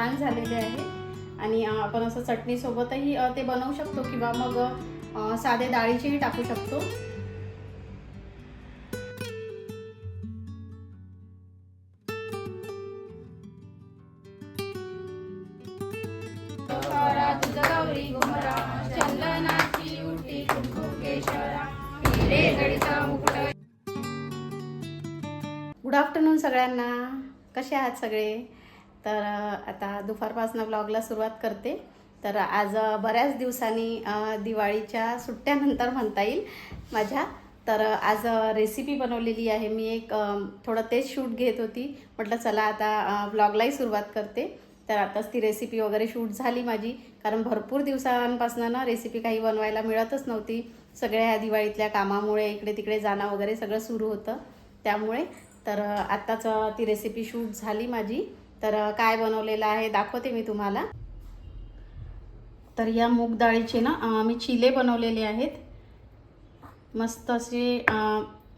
छान झालेले आहे. आणि आपण असं चटणीसोबतही ते बनवू शकतो किंवा मग साधे डाळीचेही टाकू शकतो. गुड आफ्टरनून सगळ्यांना. कसे आहात सगळे? तर आता दुपारपासून ब्लॉगला सुरुवात करते. तर आज बऱ्याच दिवसांनी दिवाळीच्या सुट्ट्यानंतर म्हणता येईल माझ्या. तर आज रेसिपी बनवलेली आहे. मी एक थोडं तेच शूट घेत होती. म्हटलं चला आता ब्लॉगलाही सुरुवात करते. तर आताच ती रेसिपी वगैरे शूट झाली माझी. कारण भरपूर दिवसांपासून ना रेसिपी काही बनवायला मिळतच नव्हती. सगळ्या ह्या दिवाळीतल्या कामामुळे इकडे तिकडे जाणं वगैरे सगळं सुरू होतं. त्यामुळे तर आत्ताच ती रेसिपी शूट झाली माझी. तर काय बनवलेलं आहे दाखवते मी तुम्हाला. तर या मूग डाळीचे ना मी चिले बनवलेले आहेत. मस्त असे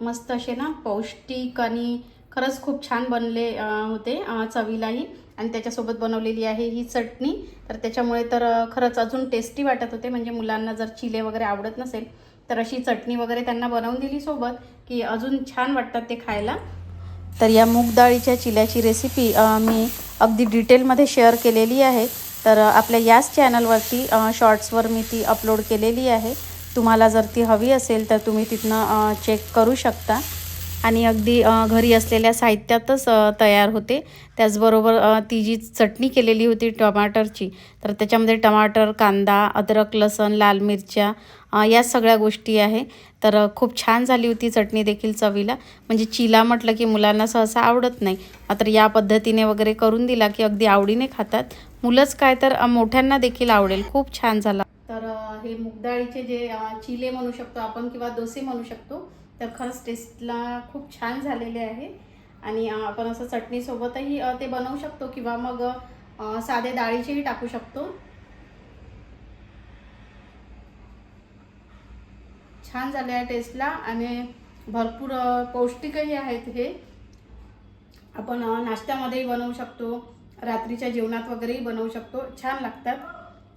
मस्त असे ना पौष्टिक आणि खरंच खूप छान बनले होते चवीलाही. आणि त्याच्यासोबत बनवलेली आहे ही चटणी. तर त्याच्यामुळे तर खरंच अजून टेस्टी वाटत होते. म्हणजे मुलांना जर चिले वगैरे आवडत नसेल तर अशी चटणी वगैरे त्यांना बनवून दिली सोबत की अजून छान वाटतात ते खायला. तर या मूग डाळीच्या चिल्याची रेसिपी मी अगदी डिटेलमध्ये शेअर केलेली आहे. तर आपल्या याच चॅनलवरती शॉर्ट्सवर मी ती अपलोड केलेली आहे. तुम्हाला जर ती हवी असेल तर तुम्ही तिथनं चेक करू शकता. आणि अगदी घरी असलेल्या साहित्यातच तयार होते. त्याचबरोबर ती जी चटणी केलेली होती टमाटरची तर त्याच्यामध्ये टमाटर कांदा अद्रक लसण लाल मिरच्या या सगळ्या गोष्टी आहे. तर खूप छान झाली होती चटणी देखील चवीला. म्हणजे चिला म्हटलं की मुलांना सहसा आवडत नाही. मात्र या पद्धतीने वगैरे करून दिला की अगदी आवडीने खातात. मुलंच काय तर मोठ्यांना देखील आवडेल. खूप छान झाला. तर हे मुगडाळीचे जे चिले म्हणू शकतो आपण किंवा डोसे म्हणू शकतो तर खरंच टेस्टला खूप छान झालेले आहे. आणि आपण असं चटणीसोबतही ते बनवू शकतो किंवा मग साधे डाळीचेही टाकू शकतो. छान झाले आहे टेस्टला आणि भरपूर पौष्टिकही आहेत हे. आपण नाश्त्यामध्येही बनवू शकतो. रात्रीच्या जेवणात वगैरेही बनवू शकतो. छान लागतात.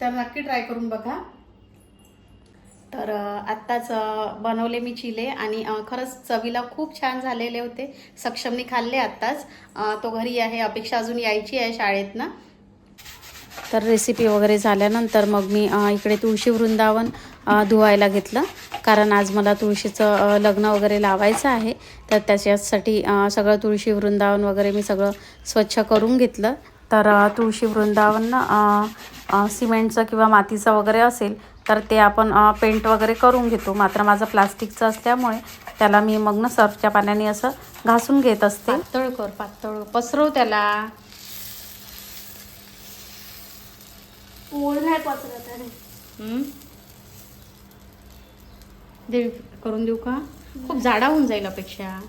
तर नक्की ट्राय करून बघा. तर आत्ताच बनवले मी चिले आणि खरंच चवीला खूप छान झालेले होते. सक्षमने खाल्ले आत्ताच. तो घरी आहे. अपेक्षा अजून यायची आहे शाळेतनं. तर रेसिपी वगैरे झाल्यानंतर मग मी इकडे तुळशी वृंदावन धुवायला घेतलं. कारण आज मला तुळशीचं लग्न वगैरे लावायचं आहे. तर त्याच्यासाठी सगळं तुळशी वृंदावन वगैरे मी सगळं स्वच्छ करून घेतलं. तर तुळशी वृंदावन सिमेंटचं किंवा मातीचं वगैरे असेल तर ते आपण पेंट वगैरे करून घेतो. मात्र माझं प्लास्टिकचं असल्यामुळे त्याला मी मग ना सर्फच्या पाण्याने असं घासून घेत असते. पातळ कर पातळ. पसरव त्याला. मूळ नाही पसरत आहे. हं? देव करून देऊ का? खूप जाडा होऊन जाईल अपेक्षा.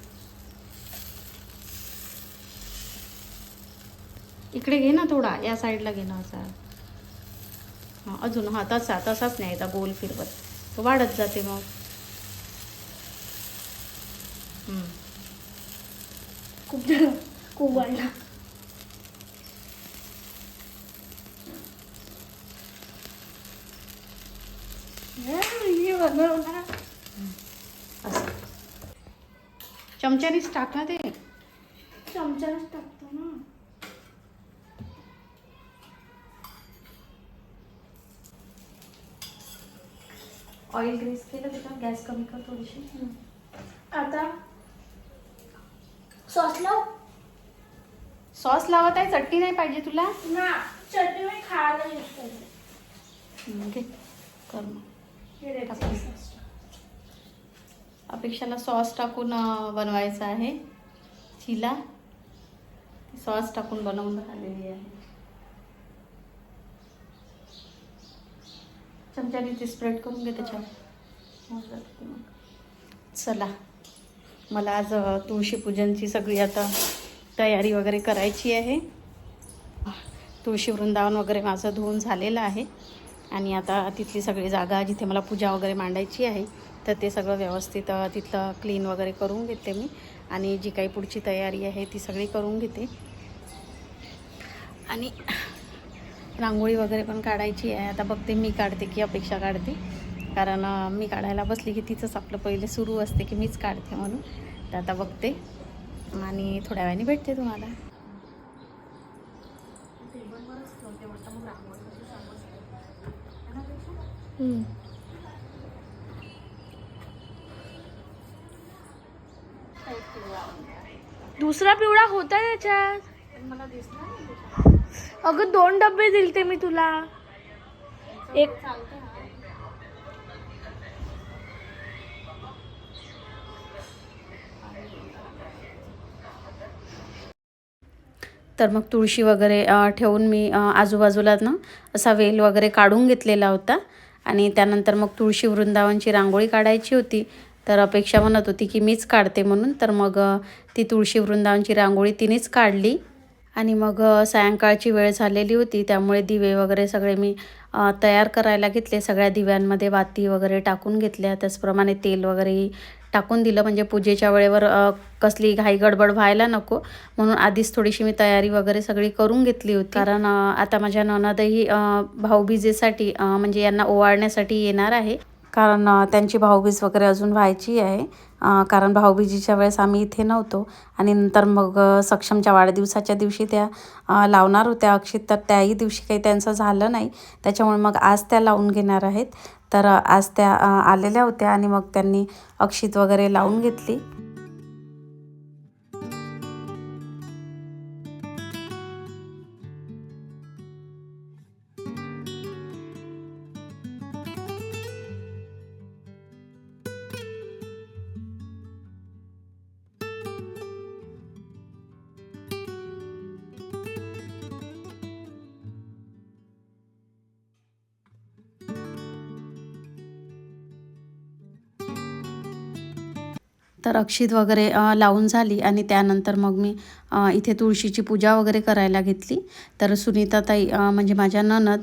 इकडे घे ना थोडा. या साईडला घे ना असा. हां अजून हा तसा तसाच नाही आता गोल फिरवत. तो वाढत जाते मग. खूप खूप वाढला. चमच्यानेच टाक ना ते. चमचाच टाकतो ऑइल ग्रीस केलं त्याच्यावर गॅस कमी कर थोडीशी. आता सॉस लाव. सॉस लावत आहे चटणी नाही पाहिजे तुला? ना चटणी मी खायला यूज करते. हं, घे कर मग. हे red टाकून. sauce. अपेक्षाला सॉस टाकून अं, बनवायचं आहे. चिला. सॉस टाकून बनवून राहिलेली आहे. चमच्याने ते स्प्रेड करून घे त्याच्यावर चला. मला आज तुळशीपूजनची सगळी आता तयारी वगैरे करायची आहे. तुळशी वृंदावन वगैरे माझं धुवून झालेलं आहे. आणि आता तिथली सगळी जागा जिथे मला पूजा वगैरे मांडायची आहे तर ते सगळं व्यवस्थित तिथलं क्लीन वगैरे करून घेते मी. आणि जी काही पुढची तयारी आहे ती सगळी करून घेते. आणि रांगोळी वगैरे पण काढायची आहे. आता बघते मी काढते की अपेक्षा काढते. कारण मी काढायला बसली की तिचंच आपलं पहिले सुरू असते की मीच काढते म्हणून. तर आता बघते. आणि थोड्या वेळाने भेटते तुम्हाला. दुसरा पिवळा होता त्याच्यात अगं दोन डबे दिलते मी तुला. एक तर मग तुळशी वगैरे ठेवून मी आजूबाजूला ना असा वेल वगैरे काढून घेतलेला होता. आणि त्यानंतर मग तुळशी वृंदावनची रांगोळी काढायची होती. तर अपेक्षा म्हणत होती की मीच काढते म्हणून. तर मग ती तुळशी वृंदावनची रांगोळी तिनेच काढली. आणि मग सायंकाळची वेळ झालेली होती त्यामुळे दिवे वगैरे सगळे मी तयार करायला घेतले. सगळ्या दिव्यांमध्ये वाती वगैरे टाकून घेतल्या. त्याचप्रमाणे तेल वगैरे टाकून दिलं. म्हणजे पूजेच्या वेळेवर कसली घाई गडबड व्हायला नको. म्हणून आधीच थोडीशी मी तयारी वगैरे सगळी करून घेतली होती. कारण आता माझ्या ननदही भाऊबीजेसाठी म्हणजे यांना ओवाळण्यासाठी येणार आहे. कारण त्यांची भाऊबीज वगैरे अजून व्हायची आहे. कारण भाऊबीजीच्या वेळेस आम्ही इथे नव्हतो. आणि नंतर मग सक्षमच्या वाढदिवसाच्या दिवशी त्या लावणार होत्या अक्षित. तर त्याही दिवशी काही त्यांचं झालं नाही. त्याच्यामुळे मग आज त्या लावून घेणार आहेत. तर आज त्या आलेल्या होत्या आणि मग त्यांनी अक्षित वगैरे लावून घेतली. तर अक्षित वगैरे लावून झाली आणि त्यानंतर मग मी इथे तुळशीची पूजा वगैरे करायला घेतली. तर सुनीताताई म्हणजे माझ्या ननद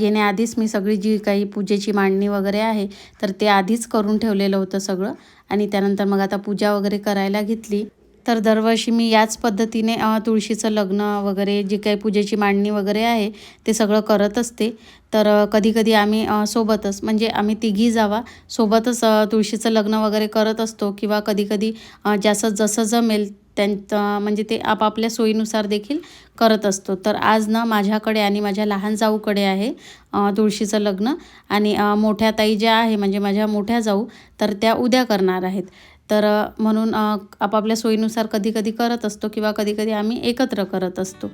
येण्याआधीच मी सगळी जी काही पूजेची मांडणी वगैरे आहे तर ते आधीच करून ठेवलेलं होतं सगळं. आणि त्यानंतर मग आता पूजा वगैरे करायला घेतली. तर दरवर्षी मी याच पद्धतीने तुळशीचं लग्न वगैरे जी काही पूजेची मांडणी वगैरे आहे ते सगळं करत असते. तर कधीकधी आम्ही सोबतच म्हणजे आम्ही तिघी जावा सोबतच तुळशीचं लग्न वगैरे करत असतो किंवा कधीकधी कधी ज्याचं जसं जमेल त्यांचं म्हणजे ते आपापल्या सोयीनुसार देखील करत असतो. तर आज ना माझ्याकडे आणि माझ्या लहान जाऊकडे आहे तुळशीचं लग्न. आणि मोठ्या ताई ज्या आहे म्हणजे माझ्या मोठ्या जाऊ तर त्या उद्या करणार आहेत. तर म्हणून आपापल्या सोयीनुसार कधी कधी करत असतो किंवा कधी कधी आम्ही एकत्र करत असतो.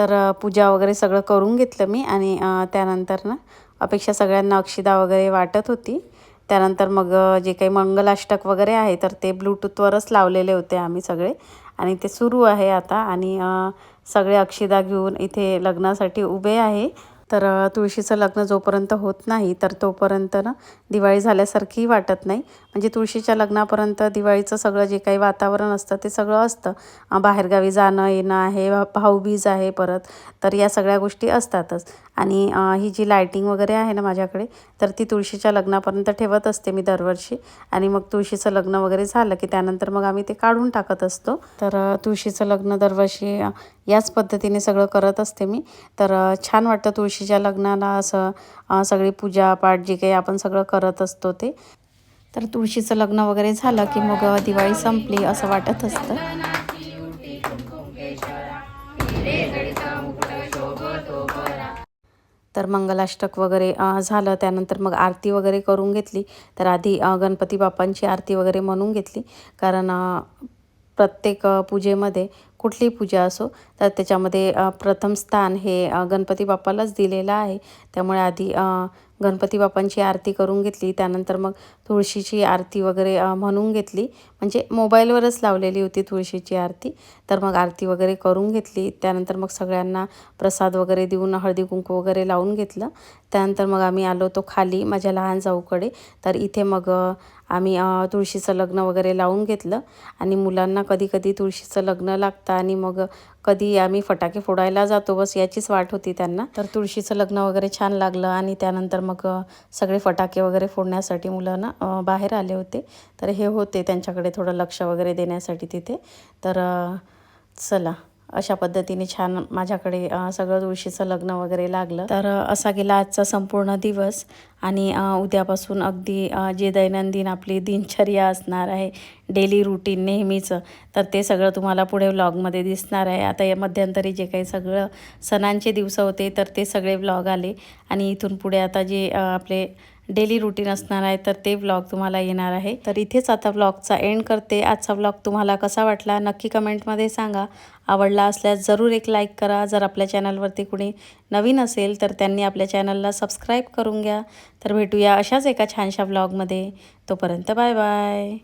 तर पूजा वगैरे सगळं करून घेतलं मी आणि त्यानंतर ना अपेक्षा सगळ्यांना अक्षिदा वगैरे वाटत होती. त्यानंतर मग जे काही मंगलाष्टक वगैरे आहे तर ते ब्लूटूथवरच लावलेले होते आम्ही सगळे. आणि ते सुरू आहे आता आणि सगळे अक्षिदा घेऊन इथे लग्नासाठी उभे आहे. तर तुळशीचं लग्न जोपर्यंत होत नाही तर तोपर्यंत ना दिवाळी झाल्यासारखी वाटत नाही. म्हणजे तुळशीच्या लग्नापर्यंत दिवाळीचं सगळं जे काही वातावरण असतं ते सगळं असतं. बाहेरगावी जाणं येणं आहे भाऊबीज आहे परत तर या सगळ्या गोष्टी असतातच. आणि ही जी लायटिंग वगैरे आहे ना माझ्याकडे तर ती तुळशीच्या लग्नापर्यंत ठेवत असते मी दरवर्षी. आणि मग तुळशीचं लग्न वगैरे झालं की त्यानंतर मग आम्ही ते काढून टाकत असतो. तर तुळशीचं लग्न दरवर्षी याच पद्धतीने सगळं करत असते मी. तर छान वाटतं तुळशीच्या लग्नाला असं सगळी सगळी पूजापाठ जे काही आपण सगळं करत असतो ते. तर तुळशीचं लग्न वगैरे झालं की मग दिवाळी संपली असं वाटत असतं. तर मंगलाष्टक वगैरे झालं. त्यानंतर मग आरती वगैरे करून घेतली. तर आधी गणपती बाप्पांची आरती वगैरे म्हणून घेतली. कारण प्रत्येक पूजेमध्ये कुठलीही पूजा असो तर त्याच्यामध्ये प्रथम स्थान हे गणपती बाप्पालाच दिलेलं आहे. त्यामुळे आधी गणपती बाप्पांची आरती करून घेतली. त्यानंतर मग तुळशीची आरती वगैरे म्हणून घेतली. म्हणजे मोबाईलवरच लावलेली होती तुळशीची आरती. तर मग आरती वगैरे करून घेतली. त्यानंतर मग सगळ्यांना प्रसाद वगैरे देऊन हळदी कुंकू वगैरे लावून घेतलं. त्यानंतर मग आम्ही आलो तो खाली माझ्या लहान जाऊकडे. तर इथे मग आम्ही तुळशीचं लग्न वगैरे लावून घेतलं. आणि मुलांना कधी कधी तुळशीचं लग्न लागतं आणि मग कधी आम्ही फटाके फोडायला जातो बस याचीच वाट होती त्यांना. तर तुळशीचं लग्न वगैरे छान लागलं आणि त्यानंतर मग सगळे फटाके वगैरे फोडण्यासाठी मुलं ना बाहेर आले होते. तर हे होते त्यांच्याकडे थोडं लक्ष वगैरे देण्यासाठी तिथे. तर चला. अशा पद्धतीने छान माझ्याकडे सगळं तुळशीचं लग्न वगैरे लागलं. तर असा गेला आजचा संपूर्ण दिवस. आणि उद्यापासून अगदी जे दैनंदिन आपली दिनचर्या असणार आहे डेली रुटीन नेहमीचं तर ते सगळं तुम्हाला पुढे व्लॉगमध्ये दिसणार आहे. आता या मध्यंतरी जे काही सगळं सणांचे दिवस होते तर ते सगळे व्लॉग आले. आणि इथून पुढे आता जे आपले डेली रुटीन असणार आहे तर ते व्लॉग तुम्हाला येणार आहे. तर इथेच आता व्लॉगचा एंड करते. आजचा व्लॉग तुम्हाला कसा वाटला नक्की कमेंटमध्ये सांगा. आवडला असल्यास जरूर एक लाईक करा. जर आपल्या चॅनलवरती कुणी नवीन असेल तर त्यांनी आपल्या चॅनलला सबस्क्राईब करून घ्या. तर भेटूया अशाच एका छानशा व्लॉगमध्ये तोपर्यंत बाय बाय